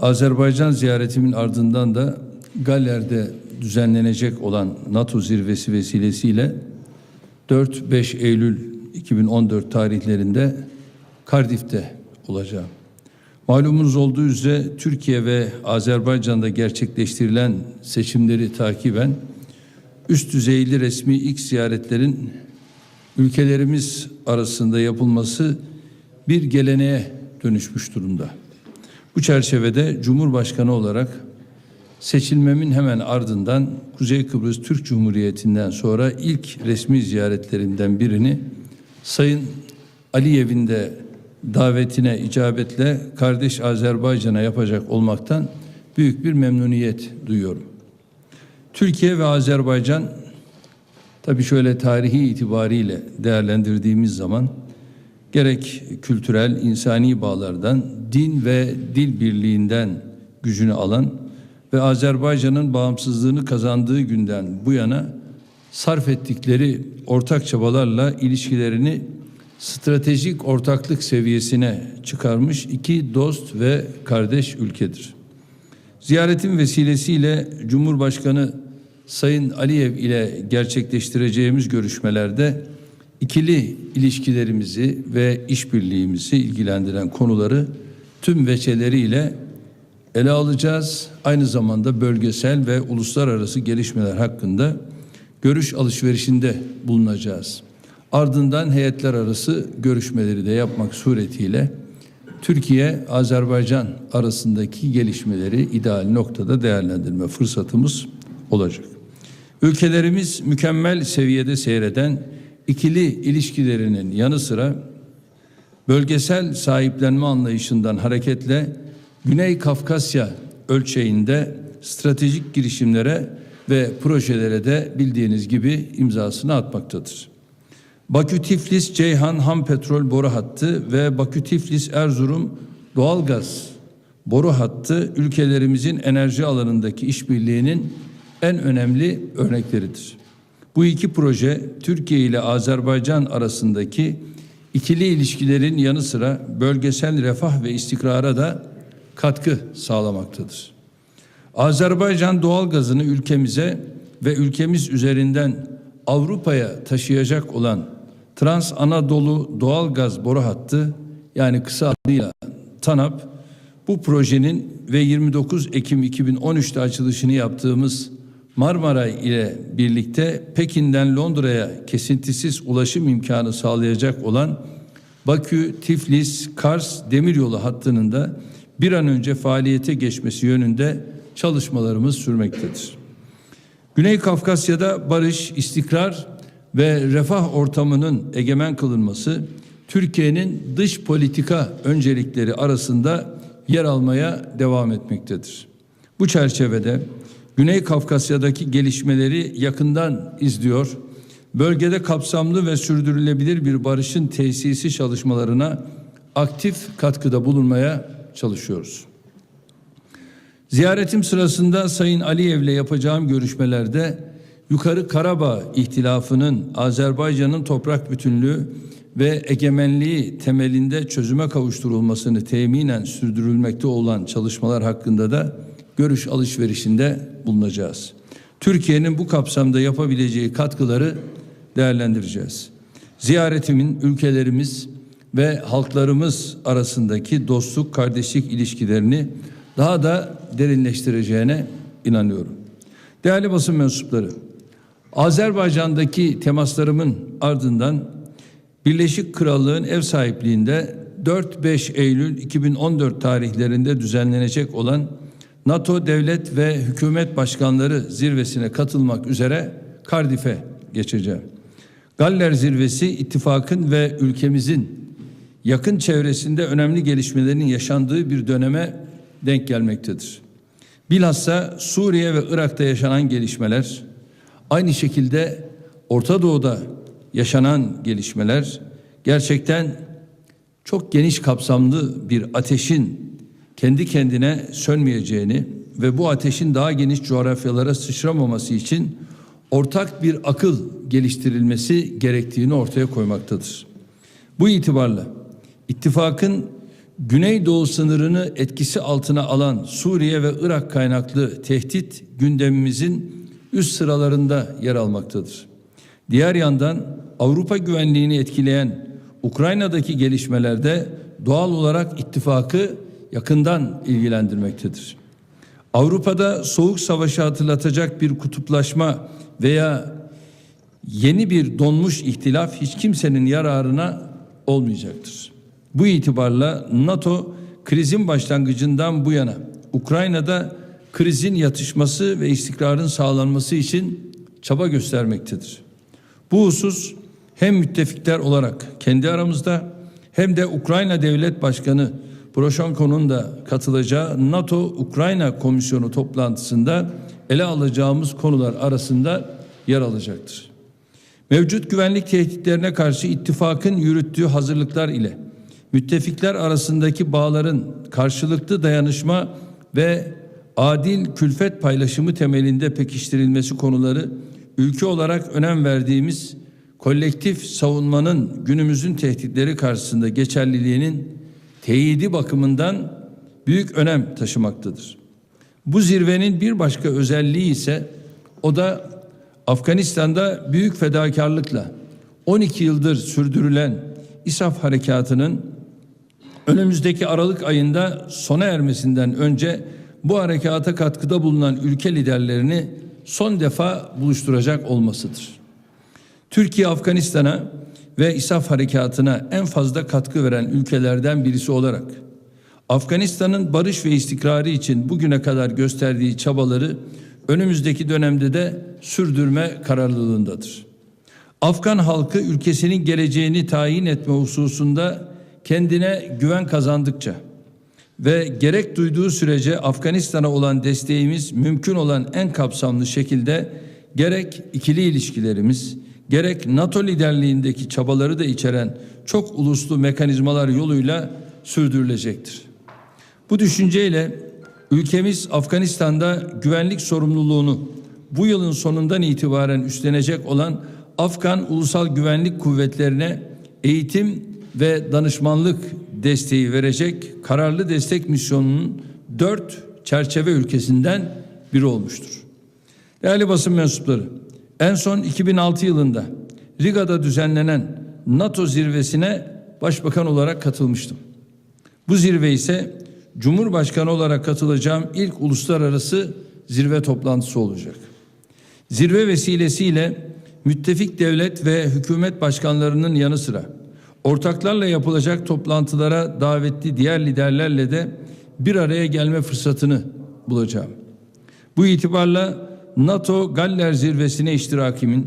Azerbaycan ziyaretimin ardından da Galler'de düzenlenecek olan NATO zirvesi vesilesiyle 4-5 Eylül 2014 tarihlerinde Cardiff'te olacağım. Malumunuz olduğu üzere Türkiye ve Azerbaycan'da gerçekleştirilen seçimleri takiben üst düzeyli resmi ilk ziyaretlerin ülkelerimiz arasında yapılması bir geleneğe dönüşmüş durumda. Bu çerçevede Cumhurbaşkanı olarak seçilmemin hemen ardından Kuzey Kıbrıs Türk Cumhuriyeti'nden sonra ilk resmi ziyaretlerinden birini Sayın Aliyev'in de davetine icabetle kardeş Azerbaycan'a yapacak olmaktan büyük bir memnuniyet duyuyorum. Türkiye ve Azerbaycan tabii şöyle tarihi itibariyle değerlendirdiğimiz zaman gerek kültürel, insani bağlardan, din ve dil birliğinden gücünü alan ve Azerbaycan'ın bağımsızlığını kazandığı günden bu yana sarf ettikleri ortak çabalarla ilişkilerini stratejik ortaklık seviyesine çıkarmış iki dost ve kardeş ülkedir. Ziyaretin vesilesiyle Cumhurbaşkanı Sayın Aliyev ile gerçekleştireceğimiz görüşmelerde ikili ilişkilerimizi ve işbirliğimizi ilgilendiren konuları tüm veçeleriyle ele alacağız. Aynı zamanda bölgesel ve uluslararası gelişmeler hakkında görüş alışverişinde bulunacağız. Ardından heyetler arası görüşmeleri de yapmak suretiyle Türkiye Azerbaycan arasındaki gelişmeleri ideal noktada değerlendirme fırsatımız olacak. Ülkelerimiz mükemmel seviyede seyreden ikili ilişkilerinin yanı sıra bölgesel sahiplenme anlayışından hareketle Güney Kafkasya ölçeğinde stratejik girişimlere ve projelere de bildiğiniz gibi imzasını atmaktadır. Bakü Tiflis Ceyhan ham petrol boru hattı ve Bakü Tiflis Erzurum doğalgaz boru hattı ülkelerimizin enerji alanındaki işbirliğinin en önemli örnekleridir. Bu iki proje Türkiye ile Azerbaycan arasındaki ikili ilişkilerin yanı sıra bölgesel refah ve istikrara da katkı sağlamaktadır. Azerbaycan doğal gazını ülkemize ve ülkemiz üzerinden Avrupa'ya taşıyacak olan Trans Anadolu doğal gaz boru hattı yani kısa adıyla TANAP bu projenin ve 29 Ekim 2013'te açılışını yaptığımız Marmaray ile birlikte Pekin'den Londra'ya kesintisiz ulaşım imkanı sağlayacak olan Bakü, Tiflis, Kars demiryolu hattının da bir an önce faaliyete geçmesi yönünde çalışmalarımız sürmektedir. Güney Kafkasya'da barış, istikrar ve refah ortamının egemen kılınması Türkiye'nin dış politika öncelikleri arasında yer almaya devam etmektedir. Bu çerçevede Güney Kafkasya'daki gelişmeleri yakından izliyor, bölgede kapsamlı ve sürdürülebilir bir barışın tesisi çalışmalarına aktif katkıda bulunmaya çalışıyoruz. Ziyaretim sırasında Sayın Aliyev ile yapacağım görüşmelerde Yukarı Karabağ ihtilafının Azerbaycan'ın toprak bütünlüğü ve egemenliği temelinde çözüme kavuşturulmasını teminen sürdürülmekte olan çalışmalar hakkında da görüş alışverişinde bulunacağız. Türkiye'nin bu kapsamda yapabileceği katkıları değerlendireceğiz. Ziyaretimin ülkelerimiz ve halklarımız arasındaki dostluk, kardeşlik ilişkilerini daha da derinleştireceğine inanıyorum. Değerli basın mensupları, Azerbaycan'daki temaslarımın ardından Birleşik Krallığın ev sahipliğinde 4-5 Eylül 2014 tarihlerinde düzenlenecek olan NATO devlet ve hükümet başkanları zirvesine katılmak üzere Cardiff'e geçeceğim. Galler zirvesi ittifakın ve ülkemizin yakın çevresinde önemli gelişmelerin yaşandığı bir döneme denk gelmektedir. Bilhassa Suriye ve Irak'ta yaşanan gelişmeler, aynı şekilde Orta Doğu'da yaşanan gelişmeler gerçekten çok geniş kapsamlı bir ateşin kendi kendine sönmeyeceğini ve bu ateşin daha geniş coğrafyalara sıçramaması için ortak bir akıl geliştirilmesi gerektiğini ortaya koymaktadır. Bu itibarla ittifakın Güneydoğu sınırını etkisi altına alan Suriye ve Irak kaynaklı tehdit gündemimizin üst sıralarında yer almaktadır. Diğer yandan Avrupa güvenliğini etkileyen Ukrayna'daki gelişmelerde doğal olarak ittifakı yakından ilgilendirmektedir. Avrupa'da soğuk savaşı hatırlatacak bir kutuplaşma veya yeni bir donmuş ihtilaf hiç kimsenin yararına olmayacaktır. Bu itibarla NATO krizin başlangıcından bu yana Ukrayna'da krizin yatışması ve istikrarın sağlanması için çaba göstermektedir. Bu husus hem müttefikler olarak kendi aramızda hem de Ukrayna Devlet Başkanı Poroshenko'nun da katılacağı NATO-Ukrayna Komisyonu toplantısında ele alacağımız konular arasında yer alacaktır. Mevcut güvenlik tehditlerine karşı ittifakın yürüttüğü hazırlıklar ile müttefikler arasındaki bağların karşılıklı dayanışma ve adil külfet paylaşımı temelinde pekiştirilmesi konuları ülke olarak önem verdiğimiz kolektif savunmanın günümüzün tehditleri karşısında geçerliliğinin teyidi bakımından büyük önem taşımaktadır. Bu zirvenin bir başka özelliği ise o da Afganistan'da büyük fedakarlıkla 12 yıldır sürdürülen İSAF harekatının önümüzdeki Aralık ayında sona ermesinden önce bu harekata katkıda bulunan ülke liderlerini son defa buluşturacak olmasıdır. Türkiye Afganistan'a ve İSAF harekatına en fazla katkı veren ülkelerden birisi olarak Afganistan'ın barış ve istikrarı için bugüne kadar gösterdiği çabaları önümüzdeki dönemde de sürdürme kararlılığındadır. Afgan halkı ülkesinin geleceğini tayin etme hususunda kendine güven kazandıkça ve gerek duyduğu sürece Afganistan'a olan desteğimiz mümkün olan en kapsamlı şekilde gerek ikili ilişkilerimiz gerek NATO liderliğindeki çabaları da içeren çok uluslu mekanizmalar yoluyla sürdürülecektir. Bu düşünceyle ülkemiz Afganistan'da güvenlik sorumluluğunu bu yılın sonundan itibaren üstlenecek olan Afgan Ulusal Güvenlik Kuvvetlerine eğitim ve danışmanlık desteği verecek kararlı destek misyonunun dört çerçeve ülkesinden biri olmuştur. Değerli basın mensupları, en son 2006 yılında Riga'da düzenlenen NATO zirvesine başbakan olarak katılmıştım. Bu zirve ise Cumhurbaşkanı olarak katılacağım ilk uluslararası zirve toplantısı olacak. Zirve vesilesiyle müttefik devlet ve hükümet başkanlarının yanı sıra ortaklarla yapılacak toplantılara davetli diğer liderlerle de bir araya gelme fırsatını bulacağım. Bu itibarla NATO Galler Zirvesi'ne iştirakimin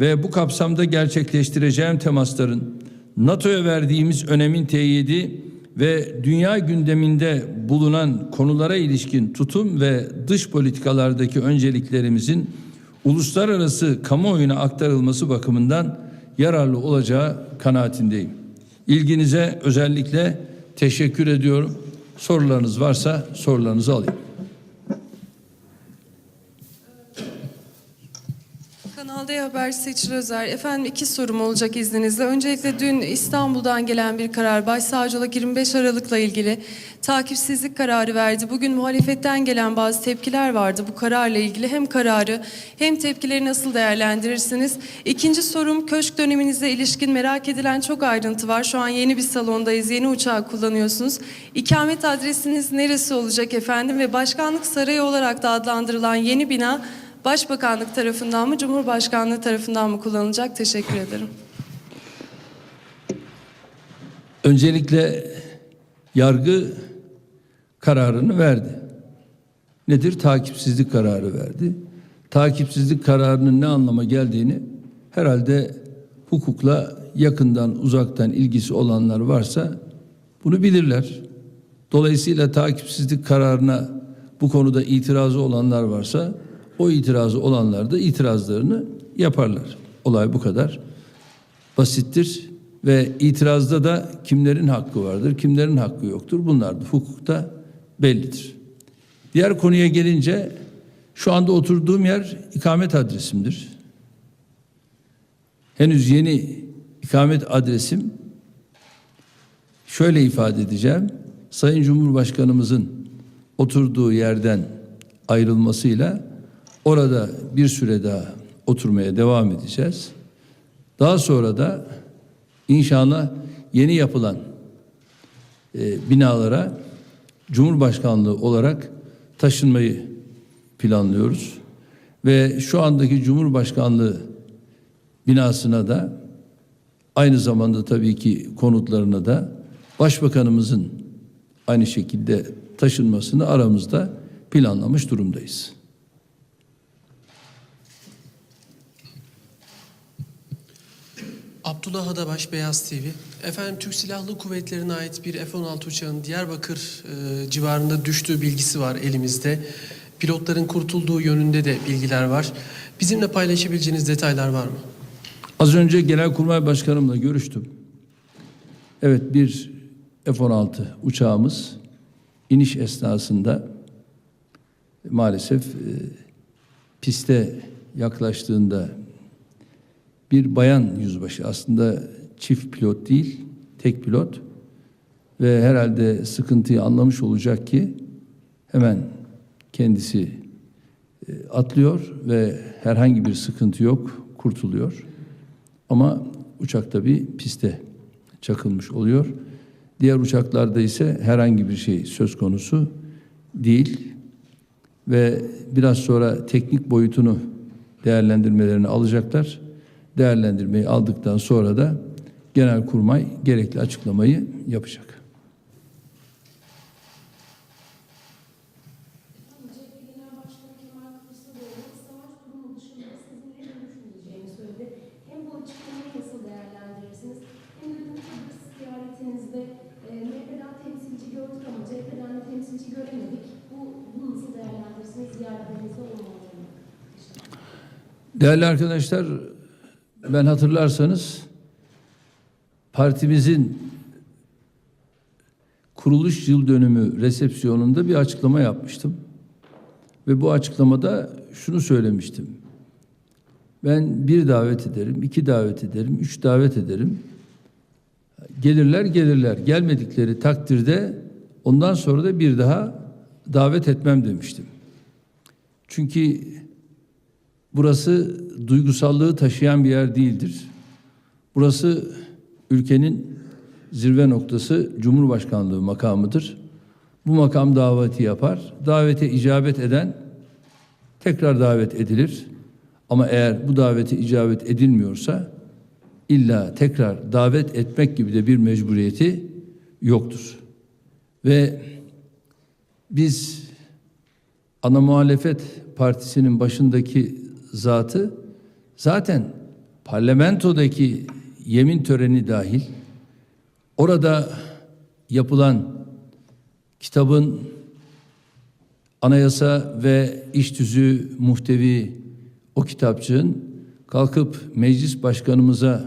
ve bu kapsamda gerçekleştireceğim temasların NATO'ya verdiğimiz önemin teyidi ve dünya gündeminde bulunan konulara ilişkin tutum ve dış politikalardaki önceliklerimizin uluslararası kamuoyuna aktarılması bakımından yararlı olacağı kanaatindeyim. İlginize özellikle teşekkür ediyorum. Sorularınız varsa sorularınızı alayım. Haber Seçil Özer. Efendim iki sorum olacak izninizle. Öncelikle dün İstanbul'dan gelen bir karar Başsavcılık 25 Aralık'la ilgili takipsizlik kararı verdi. Bugün muhalefetten gelen bazı tepkiler vardı bu kararla ilgili. Hem kararı hem tepkileri nasıl değerlendirirsiniz? İkinci sorum köşk döneminize ilişkin merak edilen çok ayrıntı var. Şu an yeni bir salondayız, yeni uçağı kullanıyorsunuz. İkamet adresiniz neresi olacak efendim? Ve başkanlık sarayı olarak da adlandırılan yeni bina Başbakanlık tarafından mı, Cumhurbaşkanlığı tarafından mı kullanılacak? Teşekkür ederim. Öncelikle yargı kararını verdi. Nedir? Takipsizlik kararı verdi. Takipsizlik kararının ne anlama geldiğini herhalde hukukla yakından uzaktan ilgisi olanlar varsa bunu bilirler. Dolayısıyla takipsizlik kararına bu konuda itirazı olanlar varsa o itirazı olanlar da itirazlarını yaparlar. Olay bu kadar basittir ve itirazda da kimlerin hakkı vardır, kimlerin hakkı yoktur. Bunlar da hukukta bellidir. Diğer konuya gelince şu anda oturduğum yer ikamet adresimdir. Henüz yeni ikamet adresim şöyle ifade edeceğim. Sayın Cumhurbaşkanımızın oturduğu yerden ayrılmasıyla orada bir süre daha oturmaya devam edeceğiz. Daha sonra da inşallah yeni yapılan e, binalara Cumhurbaşkanlığı olarak taşınmayı planlıyoruz. Ve şu andaki Cumhurbaşkanlığı binasına da aynı zamanda tabii ki konutlarına da Başbakanımızın aynı şekilde taşınmasını aramızda planlamış durumdayız. Abdullah Adabaş, Beyaz TV. Efendim Türk Silahlı Kuvvetleri'ne ait bir F-16 uçağın Diyarbakır e, civarında düştüğü bilgisi var elimizde. Pilotların kurtulduğu yönünde de bilgiler var. Bizimle paylaşabileceğiniz detaylar var mı? Az önce Genelkurmay Başkanımla görüştüm. Evet bir F-16 uçağımız iniş esnasında maalesef e, piste yaklaştığında bir bayan yüzbaşı aslında çift pilot değil tek pilot ve herhalde sıkıntıyı anlamış olacak ki hemen kendisi e, atlıyor ve herhangi bir sıkıntı yok kurtuluyor. Ama uçak tabi piste çakılmış oluyor. Diğer uçaklarda ise herhangi bir şey söz konusu değil ve biraz sonra teknik boyutunu değerlendirmelerini alacaklar. Değerlendirmeyi aldıktan sonra da Genelkurmay gerekli açıklamayı yapacak. Değerli arkadaşlar, ben hatırlarsanız partimizin kuruluş yıl dönümü resepsiyonunda bir açıklama yapmıştım. Ve bu açıklamada şunu söylemiştim. Ben bir davet ederim, iki davet ederim, üç davet ederim. Gelirler gelirler. Gelmedikleri takdirde ondan sonra da bir daha davet etmem demiştim. Çünkü Burası duygusallığı taşıyan bir yer değildir. Burası ülkenin zirve noktası Cumhurbaşkanlığı makamıdır. Bu makam daveti yapar. Davete icabet eden tekrar davet edilir. Ama eğer bu davete icabet edilmiyorsa illa tekrar davet etmek gibi de bir mecburiyeti yoktur. Ve biz ana muhalefet partisinin başındaki zatı. Zaten parlamentodaki yemin töreni dahil orada yapılan kitabın anayasa ve iş tüzüğü muhtevi o kitapçığın kalkıp meclis başkanımıza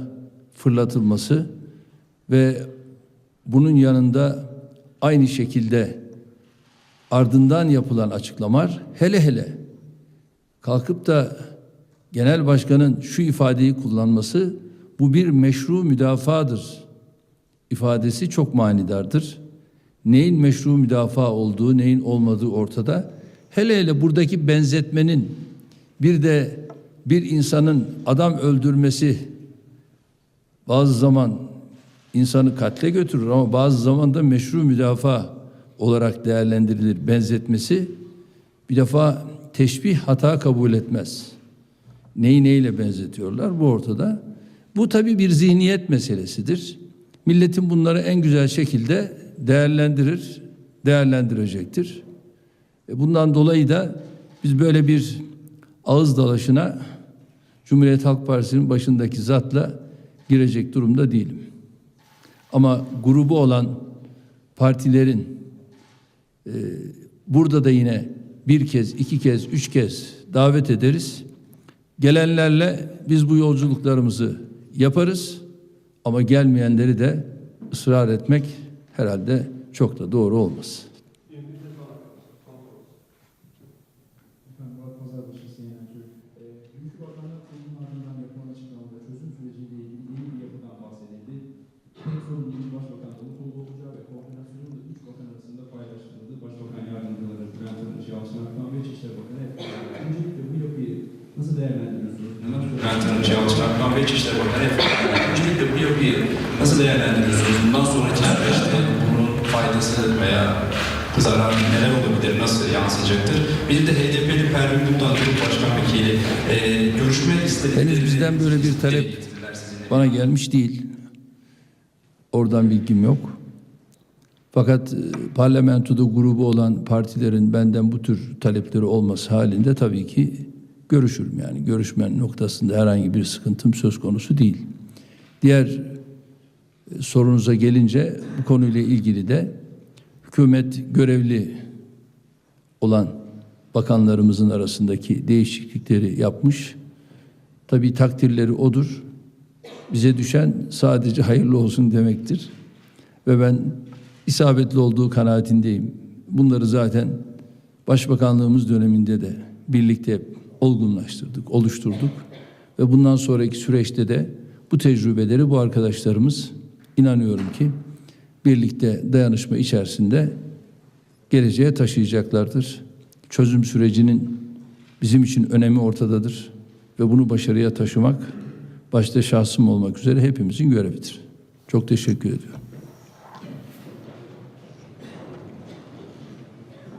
fırlatılması ve bunun yanında aynı şekilde ardından yapılan açıklamalar hele hele kalkıp da genel başkanın şu ifadeyi kullanması bu bir meşru müdafadır ifadesi çok manidardır. Neyin meşru müdafaa olduğu, neyin olmadığı ortada. Hele hele buradaki benzetmenin bir de bir insanın adam öldürmesi bazı zaman insanı katle götürür ama bazı zaman da meşru müdafaa olarak değerlendirilir benzetmesi bir defa teşbih hata kabul etmez. Neyi neyle benzetiyorlar bu ortada. Bu tabi bir zihniyet meselesidir. Milletin bunları en güzel şekilde değerlendirir, değerlendirecektir. E Bundan dolayı da biz böyle bir ağız dalaşına Cumhuriyet Halk Partisi'nin başındaki zatla girecek durumda değilim. Ama grubu olan partilerin e, burada da yine bir kez, iki kez, üç kez davet ederiz. Gelenlerle biz bu yolculuklarımızı yaparız. Ama gelmeyenleri de ısrar etmek herhalde çok da doğru olmaz. Efendim Murat Pazarbaşı CNN Türk. E, Dünkü bakanlık kurulunun ardından yapılan açıklamada çözüm süreciyle ilgili yeni bir yapıdan bahsedildi. Tek sorumluluğun başbakan Davutoğlu olacağı ve koordinasyonun da üç bakan arasında Bakan ve İçişleri Bakanı. Öncelikle bu yapıyı nasıl değerlendiriyorsunuz? Bundan sonraki süreçte bunun faydası veya zararı neler olabilir, nasıl yansıyacaktır? Bir de HDP'li Pervin Buldan Grup Başkan Vekili e, görüşme istedikleri... Henüz bizden böyle bir talep bana gelmiş değil. Oradan bilgim yok. Fakat e, parlamentoda grubu olan partilerin benden bu tür talepleri olması halinde tabii ki görüşürüm. Yani görüşmen noktasında herhangi bir sıkıntım söz konusu değil. Diğer e, sorunuza gelince bu konuyla ilgili de hükümet görevli olan bakanlarımızın arasındaki değişiklikleri yapmış. Tabii takdirleri odur. Bize düşen sadece hayırlı olsun demektir. Ve ben isabetli olduğu kanaatindeyim. Bunları zaten Başbakanlığımız döneminde de birlikte olgunlaştırdık, oluşturduk. Ve bundan sonraki süreçte de bu tecrübeleri bu arkadaşlarımız inanıyorum ki birlikte dayanışma içerisinde geleceğe taşıyacaklardır. Çözüm sürecinin bizim için önemi ortadadır ve bunu başarıya taşımak başta şahsım olmak üzere hepimizin görevidir. Çok teşekkür ediyorum.